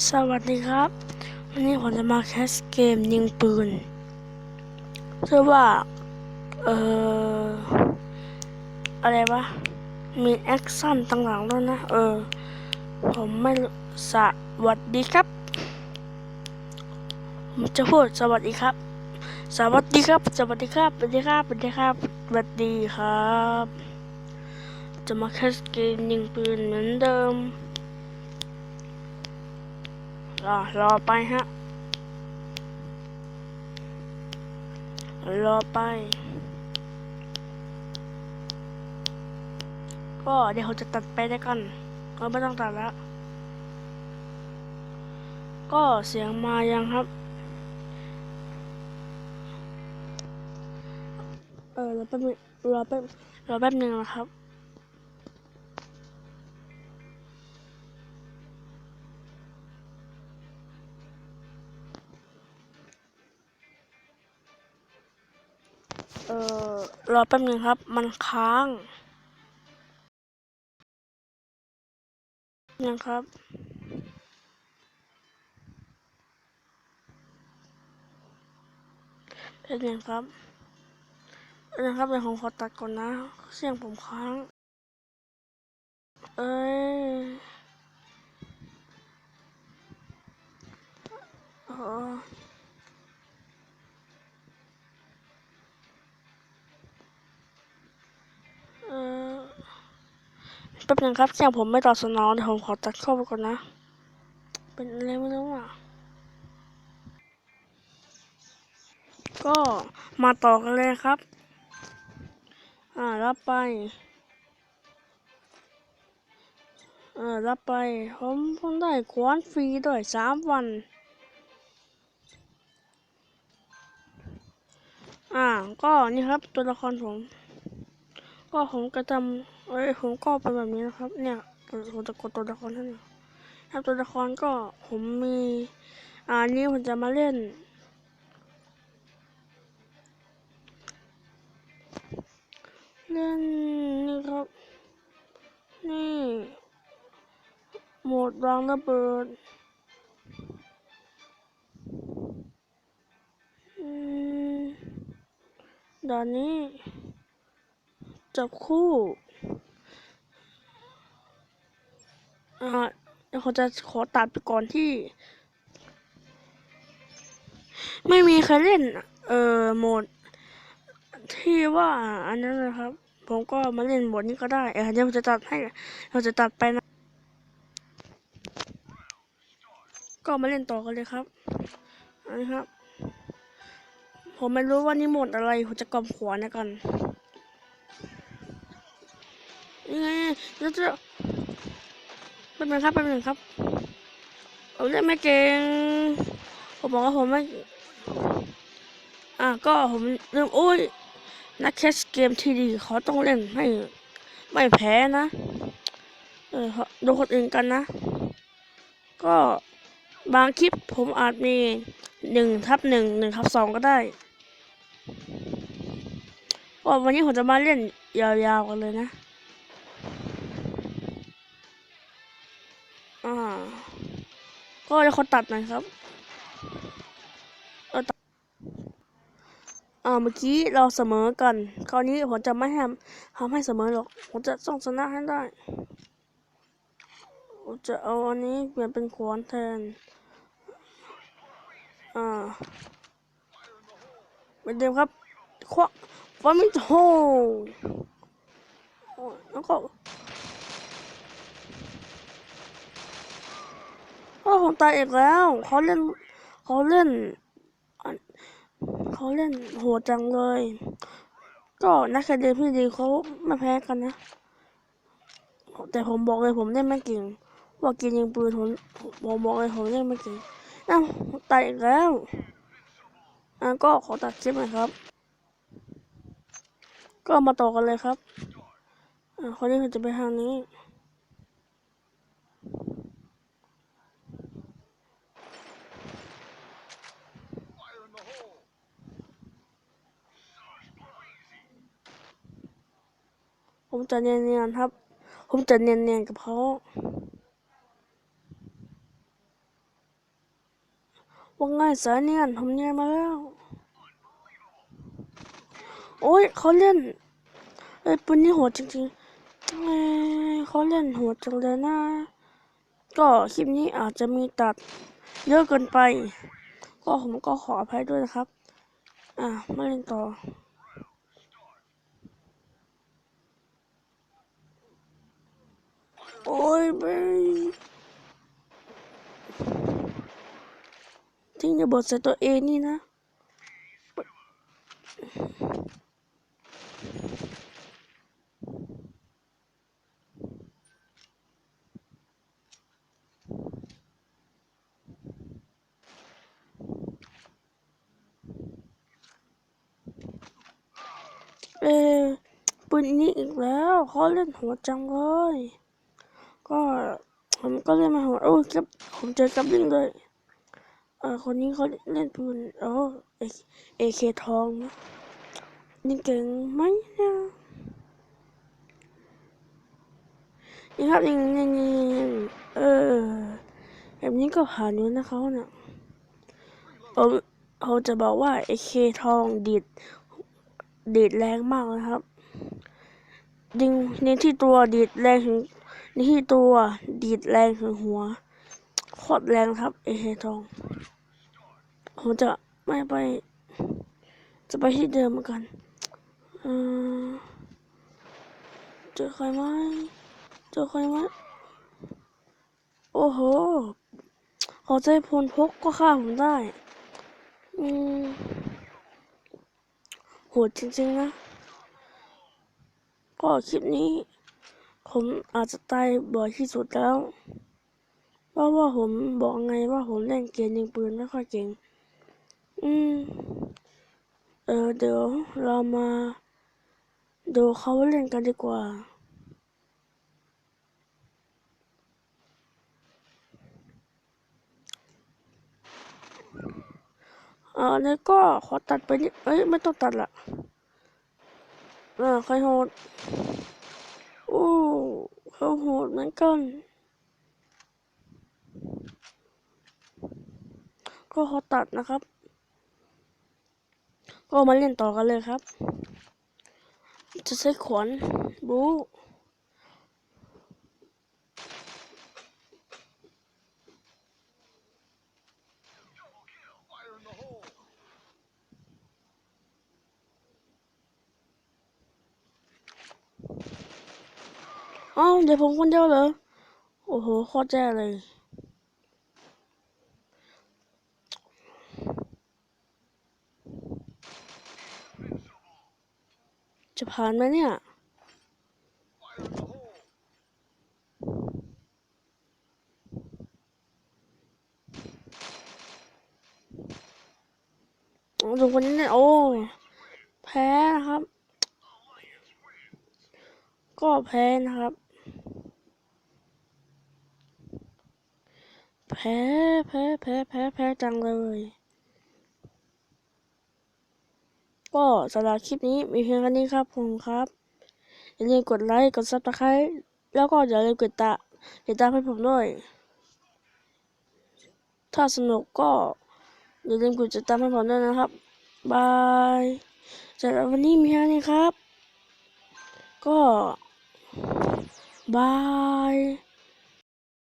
สวัสดีครับ วันนี้ผมจะมาแคสเกมยิงปืนชื่อว่า เอ่อ อะไรวะ มีแอคชั่นต่างๆด้วยนะ เออ ผมไม่รู้สวัสดีครับ ผมจะพูดสวัสดีครับ สวัสดีครับ สวัสดีครับ สวัสดีครับ สวัสดีครับ สวัสดีครับ จะมาแคสเกมยิงปืนเหมือนเดิม รอรอไปฮะ รอไป ก็เดี๋ยวเขาจะตัดไปได้กัน ก็ไม่ต้องตัดแล้ว ก็เสียงมายังครับ เออรอแป๊บนึงรอแป๊บรอแป๊บนึงนะครับ ออรอแป๊บนึงครับ มันค้างนะครับแป๊บนึงครับนึงครับเดี๋ยวผมขอตัดก่อนนะ เสียงผมค้าง เอ้ยอ๋อ ป๊บนึงครับเสียงผมไม่ตอบสนองเดี๋ยวผมขอตัดเข้าไปก่อนนะ เป็นอะไรไม่รู้อะ ก็มาต่อกันเลยครับ อ่ารับไป เออรับไป ผมผมได้คว้านฟรีด้วยสามวัน อ่า ก็นี่ครับตัวละครผม ก็ผมก็ทำเอ้ยผมก็เป็นแบบนี้นะครับ เนี่ยผมจะกดตัวละครท่านนี้ครับตัวละครก็ผมมีอ่านี้ผมจะมาเล่น เล่นนี่ครับ นี่โหมดวางระเบิดอืมด่านนี้ จับคู่อ่าเดี๋ยวเขาจะขอตัดไปก่อนที่ ไม่มีใครเล่น เอ่อโหมด ที่ว่าอันนั้นนะครับ ผมก็มาเล่นโหมดนี้ก็ได้ เดี๋ยวผมจะตัดให้ เราจะตัดไปนะ ก็มาเล่นต่อกันเลยครับนนี้ครับ ผมไม่รู้ว่านี่โหมดอะไร ผมจะกำขวานนะกัน ไงแล้วจะแป๊บนึงครับแป๊บนึงครับผมเล่นไม่เก่งผมบอกว่าผมไม่อะก็ผมเริ่มโอ้ยนักแคสเกมที่ดีเขาต้องเล่นให้ไม่แพ้นะเออดูคนอื่นกันนะ ก็บางคลิปผมอาจมีหนึ่งทับหนึ่งหนึ่งทับสองก็ได้ก็วันนี้ผมจะมาเล่นยาวๆกันเลยนะ อ่า ก็จะขอตัดหน่อยครับเออตัดอ่าเมื่อกี้เราเสมอกัน คราวนี้ผมจะไม่ทำทำให้เสมอหรอก ผมจะต้องชนะให้ได้ ผมจะเอาอันนี้เปลี่ยนเป็นขวานแทน อ่าเหมือนเดิมครับควักฟามิโตโอ้แล้วก็ อ้ผมตายอีกแล้วเขาเล่นเขาเล่นเขาเล่นโหดจังเลย ก็นักแสดงพี่ดีเขาไม่แพ้กันนะ แต่ผมบอกเลยผมเล่นไม่เก่งว่าเกินยิงปืนผมผมบอกเลยผมเล่นไม่เก่งอ้าวตายอีกแล้วอะก็ขอตัดคลิปหน่อยครับ ก็มาต่อกันเลยครับอ่าคนนี้จะไปทางนี้ จะเนียนๆครับ ผมจะเนียนๆกับเขาสายเนียนผมเนียนมาแล้ว โอ้ยเขาเล่นไอ้ยปืนนี่โหดจริงๆเอ้ยเขาเล่นโหดจังเลยนะ ก็คลิปนี้อาจจะมีตัดเยอะเกินไป ก็ผมก็ขออภัยด้วยนะครับ อะมาเล่นต่อ โอ้ยเบยทิ้งระบิดใส่ตัวเองนี่นะเออปืนนี้อีกแล้วเขาเล่นหัวจังเลย ก็ผมก็เล่นมาหัวโอ้ยครับผมเจอกับลิงเลยเออคนนี้เขาเล่นปืนโอ้เอเอคทองนี่เก่งไหมนะนี่ครับนี่นี่นี่เออแบบนี้ก็ผ่านอยู่นะเขาเนี่ยผมเขาจะบอกว่าเอเคทองดีดดีดแรงมากนะครับยิงในที่ตัวดีดแรงถึง ที่ตัว ดีดแรงถึงหัว โคตรแรงครับ เอเฮทอง ผมจะไม่ไป จะไปที่เดิมเหมือนกันเออเจอใครไหมเจอใครไหมโอ้โห ขอใจพลพกก็ฆ่าผมได้ อืมโหดจริงๆนะ ก็คลิปนี้ ผมอาจจะตายบ่อยที่สุดแล้ว เพราะว่าผมบอกไงว่าผมเล่นเกมยิงปืนไม่ค่อยเก่ง อืม เออเดี๋ยวเรามาดูเขาเล่นกันดีกว่าเออแล้วก็ขอตัดไปนิดเอ้ย ไม่ต้องตัดละเออใครโหด เขาโหดเหมือนกัน ก็ขอตัดนะครับ ก็มาเล่นต่อกันเลยครับ จะใช้ขวานบู อ้าวเดี๋ยวผมคนเดียวเหรอ โอ้โหโคตรแย่เลย จะผ่านไหมเนี่ยโอ้ดูคนนี้เนี่ยโอ้ แพ้นะครับ ก็แพ้นะครับ แพ้แพ้แพ้แพ้แพ้จังเลย ก็สำหรับคลิปนี้มีเพียงแค่นี้ครับผมครับ อย่าลืมกดไลค์กดซับสไครต์แล้วก็อย่าลืมกดตาติดตามให้ผมด้วย ถ้าสนุกก็อย่าลืมกดติดตามให้ผมด้วยนะครับ บายสำหรับวันนี้มีแค่นี้ครับ ก็ บาย